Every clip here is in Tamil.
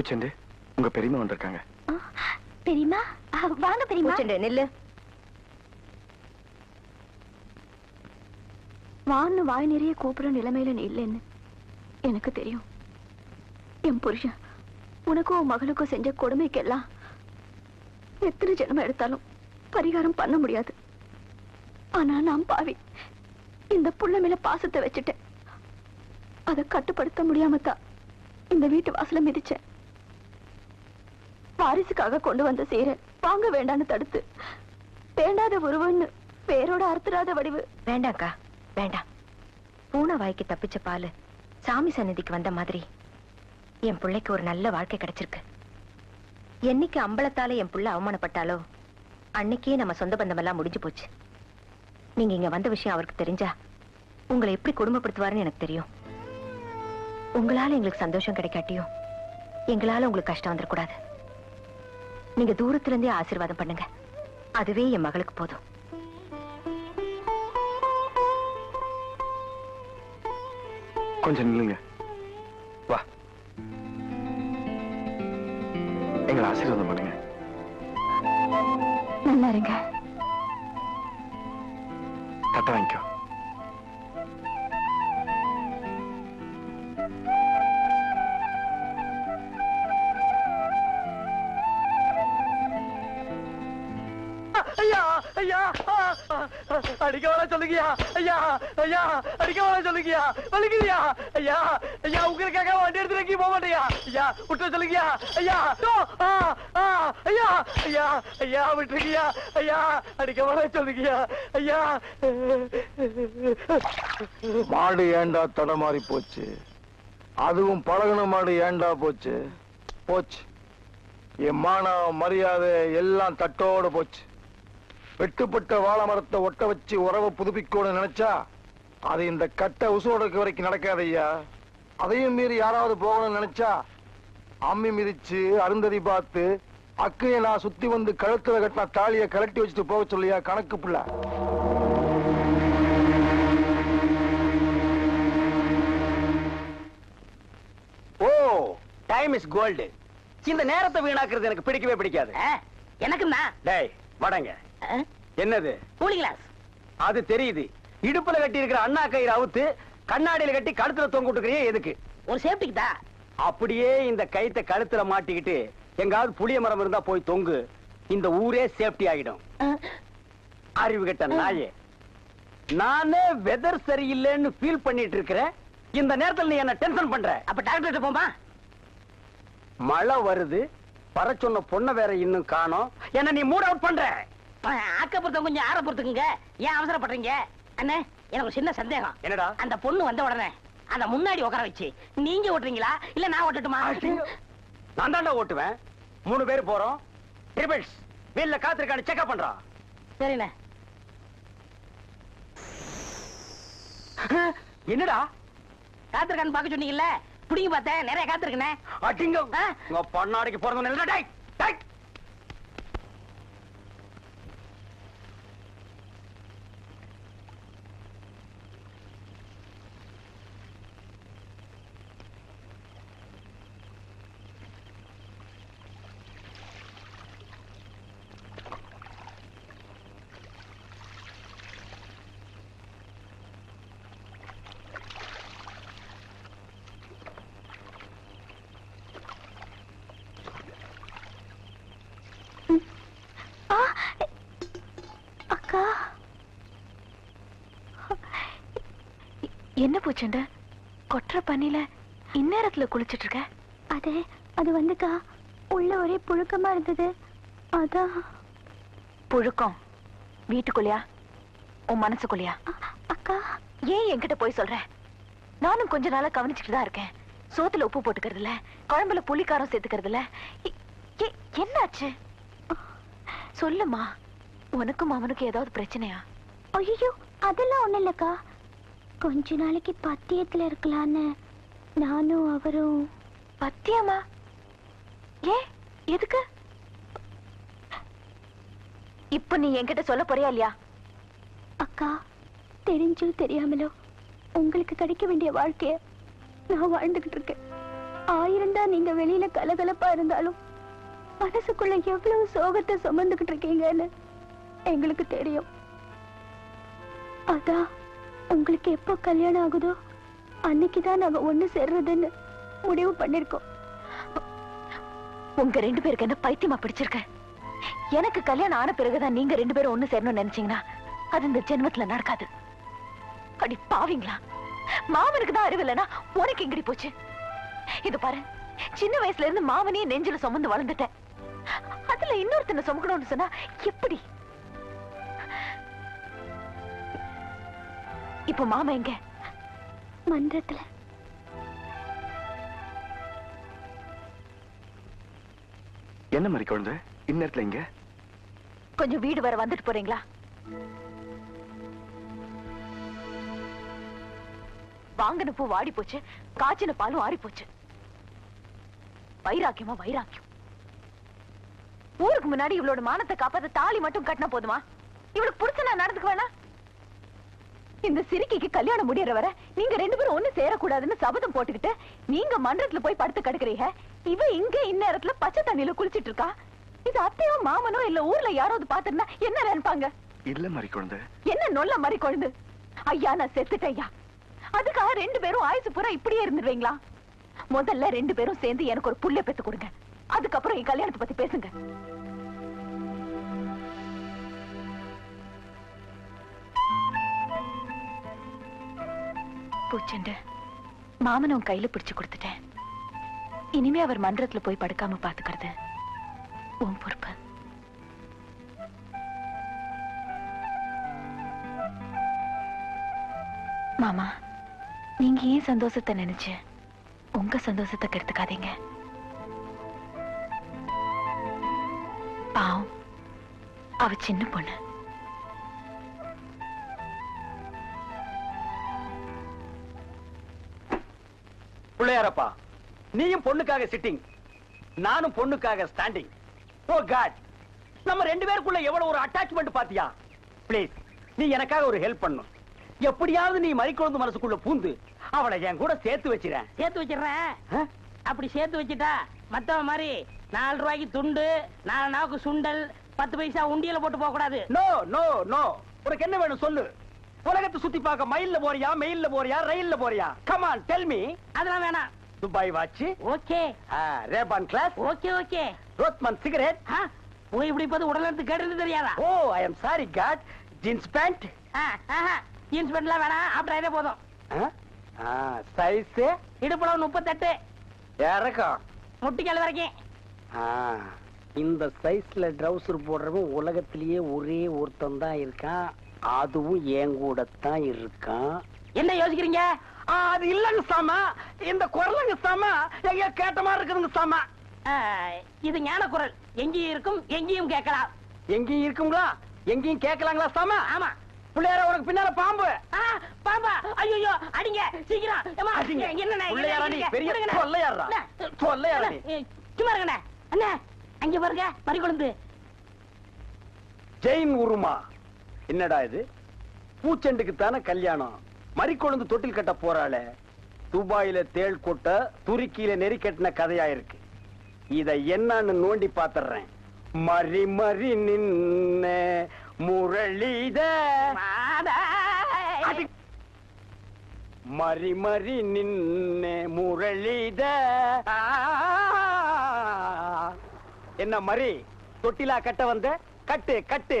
பூச்செண்டு உங்க பெரியம்மா வந்திருக்காங்க. பெரியமா வாங்க பெரியமா பூச்செண்டு நில்லு. வான்னு வாய் நிறைய கூப்பிடுற நிலைமையில நீ இல்லைன்னு எனக்கு தெரியும். என் புருஷன் உனக்கும் உன் மகளுக்கும் செஞ்ச கொடுமைக்கெல்லாம் எத்தனை ஜென்மம் எடுத்தாலும் பரிகாரம் பண்ண முடியாது. ஆனா நான் பாவி இந்த புள்ள மேல பாசத்தை வச்சுட்டேன். அதை கட்டுப்படுத்த முடியாம தான் இந்த வீட்டு வாசல மிதிச்சேன். வாரிசுக்காக கொண்டு வந்த சீரை வாங்க வேண்டான்னு தடுத்து. வேண்டாத உருவன்னு பேரோட அறுத்துறாத வடிவு. வேண்டாம்க்கா வேண்டாம். பூனை வாய்க்கு தப்பிச்ச பாலு சாமி சன்னதிக்கு வந்த மாதிரி. என் பிள்ளைக்கு ஒரு நல்ல வாழ்க்கை கிடைச்சிருக்கு. என்னைக்கு அம்பலத்தால என் புள்ள அவமானப்பட்டாலோ அன்னைக்கே நம்ம சொந்த பந்தமெல்லாம் முடிஞ்சு போச்சு. நீங்க இங்க வந்த விஷயம் அவருக்கு தெரிஞ்சா உங்களை எப்படி குடும்பப்படுத்துவாருன்னு எனக்கு தெரியும். உங்களால எங்களுக்கு சந்தோஷம் கிடைக்காட்டியும் எங்களால உங்களுக்கு கஷ்டம் வந்துடக்கூடாது. நீங்க தூரத்துல இருந்தே ஆசீர்வாதம் பண்ணுங்க. அதுவே என் மகளுக்கு போதும். கொஞ்சம் நில்லுங்க. வா. எங்களை ஆசீர்வாதம் பண்ணுங்க. நல்லா இருங்க. ஐயா ஐயா ஆ, ஆ, அடிக்க வேணா சொல்லுங்கயா ஐயா ஐயா அடிக்க வேணா சொல்லுங்கயா வலிக்குதியா ஐயா ஐயா உங்களுக்காக வண்டி எடுத்து வைக்க போக மாட்டேயா ஐயா விட்டு சொல்லுங்கயா ஐயா ஓ, ஆ, ஐயா ஐயா ஐயா விட்டுருக்கியா ஐயா அடிக்க வேணா சொல்லுங்கயா ஐயா. மாடு ஏண்டா தடமாறி போச்சு? அதுவும் பழகுன மாடு ஏண்டா போச்சு? போச்சு. என் மானம் மரியாதை எல்லாம் தட்டோட போச்சு. வெட்டுப்பட்ட வாழை மரத்தை ஒட்ட வச்சு உறவை புதுப்பிக்கணும்னு நினைச்சா அது இந்த கட்டை உசுவடக்கு வரைக்கும் நடக்காதையா அதையும் மீறி யாராவது போகணும்னு நினைச்சா அம்மி மிதிச்சு அருந்ததி பார்த்து அக்கையை நான் சுத்தி வந்து கழுத்துல கட்டின தாலியை கலட்டி வச்சுட்டு போக சொல்லியா கணக்கு பிள்ளை? ஓ டைம் இஸ் கோல்டு இந்த நேரத்தை வீணாக்குறது எனக்கு பிடிக்கவே பிடிக்காது. எனக்குன்னா டேய் வடங்க என்னது? கூலி கிளாஸ். அது தெரியுது. இடுப்புல கட்டி இருக்கிற அண்ணா கயிறு அவுத்து கண்ணாடியில கட்டி கழுத்துல தொங்க விட்டுக்கிறியே எதுக்கு? ஒரு சேஃப்டிக்கு தான். அப்படியே இந்த கயித்தை கழுத்துல மாட்டிக்கிட்டு எங்காவது புளிய மரம் இருந்தா போய் தொங்கு. இந்த ஊரே சேஃப்டி ஆகிடும் அறிவு கெட்ட நாயே. நானே வெதர் சரியில்லைன்னு ஃபீல் பண்ணிட்டு இருக்கிறேன் இந்த நேரத்துல நீ என்ன டென்ஷன் பண்ற? அப்ப டாக்டர் போமா மழை வருது. வர சொன்ன பொண்ணை வேற இன்னும் காணோம். என்ன நீ மூட் அவுட் பண்ற? அக்க பொறுத்த கொஞ்சம் ஆற பொறுத்துக்குங்க. ஏன் அவசரப்படுறீங்க? அண்ணே எனக்கு சின்ன சந்தேகம். என்னடா? அந்த பொண்ணு வந்த உடனே அந்த முன்னாடி உட்கார வச்சு நீங்க ஓட்டுறீங்களா? இல்ல நான் ஓட்டட்டுமா? நான் தாண்டா ஓட்டுவேன். மூணு பேர் போறோம். ட்ரிபிள்ஸ் வீல்ல காத்திருக்கான்னு செக்அப் பண்றான் சரிண்ணே. என்னடா? காத்திருக்கான்னு பார்க்க சொன்னீங்கல்ல? புடிங்க பார்த்தேன் நிறைய காத்திருக்கனே அடிங்க? உங்க பொண்ணாடிக்கு பிறந்த டேய் டேய். என்ன பூச்சண்ட? கொற்ற பண்ணில இந்நேரத்துல குளிச்சிட்டு இருக்க அது அது வந்துக்கா. உள்ள ஒரே புழுக்கமா இருந்தது. அதான் புழுக்கம். வீட்டுக்குள்ளயா? உன் மனசுக்குள்ளயா? அக்கா. ஏன் என்கிட்ட போய் சொல்ற? நானும் கொஞ்ச நாளா கவனிச்சுட்டு தான் இருக்கேன். சோத்துல உப்பு போட்டுக்கிறது இல்ல குழம்புல புளிக்காரம் சேர்த்துக்கிறது இல்ல என்னாச்சு? சொல்லுமா. உனக்கும் அவனுக்கும் ஏதாவது பிரச்சனையா? ஐயோ அதெல்லாம் ஒண்ணும் இல்லக்கா. கொஞ்ச நாளைக்கு பத்தியத்துல இருக்கலான்னு நானும் அவரும். பத்தியமா? ஏன் எதுக்கு? இப்ப நீ என்கிட்ட சொல்ல போறியா இல்லையா? அக்கா தெரிஞ்சோ தெரியாமலோ உங்களுக்கு கிடைக்க வேண்டிய வாழ்க்கைய நான் வாழ்ந்துகிட்டு இருக்கேன். ஆயிரம் தான் நீங்க வெளியில கலகலப்பா இருந்தாலும் மனசுக்குள்ள எவ்வளவு சோகத்தை சுமந்துகிட்டு இருக்கீங்கன்னு எங்களுக்கு தெரியும். அதான் உங்களுக்கு எப்போ கல்யாணம் ஆகுதோ அன்னைக்குதான் நாங்க ஒண்ணு சேர்றதுன்னு முடிவு பண்ணிருக்கோம். உங்க ரெண்டு பேருக்கு என்ன பைத்தியமா பிடிச்சிருக்க? எனக்கு கல்யாணம் ஆன பிறகுதான் நீங்க ரெண்டு பேரும் ஒண்ணு சேரணும்னு நினைச்சீங்கன்னா அது இந்த ஜென்மத்துல நடக்காது. அடி பாவீங்களா மாமனுக்கு தான் அறிவு இல்லைன்னா உனக்கு எங்கடி போச்சு? இது பாரு சின்ன வயசுல இருந்து மாமனையும் நெஞ்சில சுமந்து வளர்ந்துட்டேன் அதுல இன்னொருத்தனை சுமக்கணும்னு சொன்னா எப்படி? இப்ப மாமா எங்க? மன்றத்துல. என்ன மாதிரி குழந்தை? இந்நேரத்துல இங்க? கொஞ்சம் வீடு வர வந்துட்டு போறீங்களா? வாங்கின பூ வாடி போச்சு காய்ச்சின பாலும் ஆறி போச்சு. வைராக்கியமா வைராக்கியம். ஊருக்கு முன்னாடி இவளோட மானத்தை காப்பாத்த தாலி மட்டும் கட்டினா போதுமா? இவளுக்கு புடிச்ச நான் நடந்துக்க வேணா இந்த சிரிக்கிக்கு கல்யாணம் முடியற வரை நீங்க ரெண்டு பேரும் ஒண்ணு சேரக்கூடாதுன்னு சபதம் போட்டுக்கிட்டு நீங்க மன்றத்துல போய் படுத்து கிடக்குறீங்க. இவ இங்க இந்நேரத்துல பச்சை தண்ணியில குளிச்சிட்டு இருக்கா. இது அத்தையோ மாமனோ இல்ல ஊர்ல யாராவது பாத்துருந்தா என்ன நினைப்பாங்க? இல்ல குழந்தை. என்ன நொல்ல கொழுந்து? ஐயா நான் செத்துட்டேன் ஐயா அதுக்காக ரெண்டு பேரும் ஆயுசு பூரா இப்படியே இருந்துடுவீங்களா முதல்ல ரெண்டு பேரும் சேர்ந்து எனக்கு ஒரு புள்ள பெத்து கொடுங்க. அதுக்கப்புறம் என் கல்யாணத்தை பத்தி பேசுங்க. பூச்செண்டு. மாமன் உன் கையில பிடிச்சு கொடுத்துட்டேன். இனிமே அவர் மன்றத்துல போய் படுக்காம பாத்துக்கிறது உன் பொறுப்பு. மாமா நீங்க ஏன் சந்தோஷத்தை நினைச்சு உங்க சந்தோஷத்தை கெடுத்துக்காதீங்க. பாவம் அவ சின்ன பொண்ணு. பிள்ளையாரப்பா நீயும் பொண்ணுக்காக சிட்டிங் நானும் பொண்ணுக்காக ஸ்டாண்டிங் ஓ காட் நம்ம ரெண்டு பேருக்குள்ள எவ்வளவு ஒரு அட்டாச்மெண்ட் பாத்தியா? ப்ளீஸ் நீ எனக்காக ஒரு ஹெல்ப் பண்ணும் எப்படியாவது நீ மறிக்குழந்து மனசுக்குள்ள பூந்து அவளை என் கூட சேர்த்து வச்சிரேன் சேர்த்து வச்சிடுறேன்? அப்படி சேர்த்து வச்சுட்டா மத்தவன் மாதிரி நாலு ரூபாய்க்கு துண்டு நாலு நாவுக்கு சுண்டல் பத்து பைசா உண்டியல போட்டு போக கூடாது நோ நோ நோ உனக்கு என்ன வேணும் சொல்லு. உலகத்தை சுத்தி பார்க்க மயில்ல போறியா மெயில்ல போறியா ரயில்ல போறியா? கமான் டெல் மீ அதெல்லாம் வேணாம். Dubai watch okay. Rayban glass okay okay. Rothman cigarette ஆ, புகை பிடிப்பது உடல் எடுத்து கேட்டது தெரியாதா? ஓ I am sorry god jeans pant jeans பேண்ட்லாம் வேணாம். இதே போதும். சைஸ் இடுப்புல முப்பத்தெட்டு. இறக்கம். முட்டிக்கால் வரைக்கும். ஆ, இந்த சைஸ்ல ட்ரவுசர் போடுறவன் உலகத்திலேயே ஒரே ஒருத்தன் தான் இருக்கான். அதுவும் என் கூட தான் இருக்கான். என்ன யோசிக்கிறீங்க? அது இல்லங்க சாமா. இந்த குரலுங்க சாமா எங்க கேட்ட மாதிரி இருக்குதுங்க சாமா. இது ஞான குரல். எங்கேயும் இருக்கும் எங்கேயும் கேட்கலாம். எங்கேயும் இருக்குங்களா? எங்கேயும் கேட்கலாங்களா சாமா? ஆமா. பிள்ளையார உனக்கு பின்னால பாம்பு. ஆ, பாப்பா ஐயோ அடிங்க சீக்கிரம். சும்மா இருங்கண்ணே. அண்ணே அங்க பாருங்க மறிக்குழந்து. ஜெயின் உருமா. என்னடா இது? பூச்செண்டுக்கு தானே கல்யாணம். மறிக்கொழுந்து தொட்டில் கட்ட போறாளே. துபாயில தேள் கொட்ட துருக்கியில நெறி கட்டின கதையா இருக்கு இத என்னன்னு நோண்டி பாத்துறேன். மறி மறி நின்ன முரளித. மறி மறி நின்ன முரளித என்ன மறி? தொட்டிலா கட்ட வந்த? கட்டு கட்டு.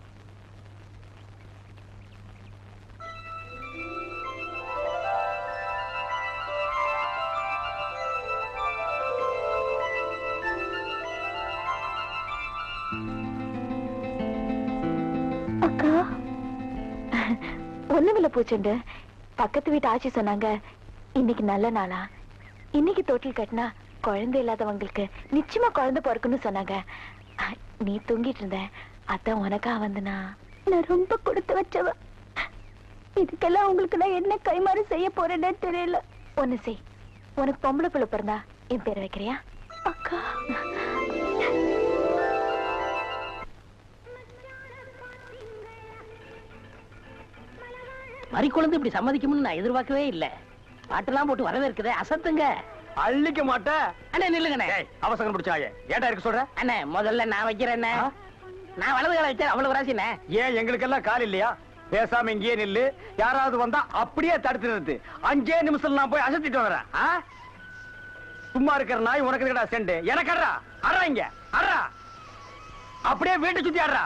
ஒண்ணுமில்ல பூச்செண்டு. பக்கத்து வீட்டு ஆச்சி சொன்னாங்க இன்னைக்கு நல்ல நாளா. இன்னைக்கு தொட்டில் கட்டினா குழந்தை இல்லாதவங்களுக்கு நிச்சயமா குழந்தை பிறக்குன்னு சொன்னாங்க. நீ தூங்கிட்டு இருந்த அதான் உனக்கா வந்தனா? நான் ரொம்ப கொடுத்து வச்சவ. இதுக்கெல்லாம் உங்களுக்கு நான் என்ன கைமாறு செய்ய போறேன்னு தெரியல. ஒண்ணு செய். உனக்கு பொம்பளை பிள்ளை பிறந்தா என் பேர் வைக்கிறியா? அக்கா. மறி குழந்தை இப்படி சம்மதிக்கும்னு நான் எதிர்பார்க்கவே இல்ல. பாட்டெல்லாம் போட்டு வரவேற்குதே அசத்துங்க. அள்ளிக்க மாட்டேன் அண்ணே நில்லுங்கண்ணே. அவசரம் பிடிச்சாய. ஏட்டா இருக்க சொல்ற? அண்ணே முதல்ல நான் வைக்கிறேன் நான் வலது கால வச்சேன் அவ்வளவு ராசிண்ணே. ஏன் எங்களுக்கெல்லாம் கால் இல்லையா? பேசாம இங்கேயே நில்லு. யாராவது வந்தா அப்படியே தடுத்து நிறுத்து. அஞ்சே நிமிஷம் நான் போய் அசத்திட்டு வரேன்? சும்மா இருக்கிற நாய் உனக்கு இருக்கடா செண்டு? எனக்கு அறா அறா இங்க. அறா அப்படியே வீட்டை சுத்தி ஆடுறா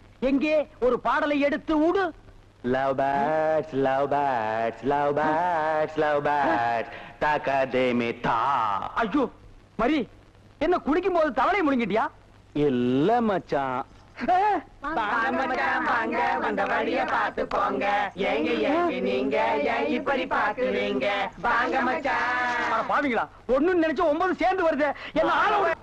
எங்கே? ஒரு பாடலை எடுத்து உடு. லவ் பேட்ஸ் லவ் பேட்ஸ் லவ் பேட்ஸ் லவ் பேட்ஸ் தாக்கா தேமே தா. ஐயோ மரி என்ன குளிக்கும் போது தவளை முழுங்கிட்டியா? இல்ல மச்சான். வந்த வழிய பாத்து போங்க. எங்க எங்க நீங்க. ஏன் இப்படி பாக்குறீங்க வாங்க மச்சான். பாவிங்களா ஒண்ணுன்னு நினைச்சு ஒன்பது சேர்ந்து வருது. என்ன ஆள.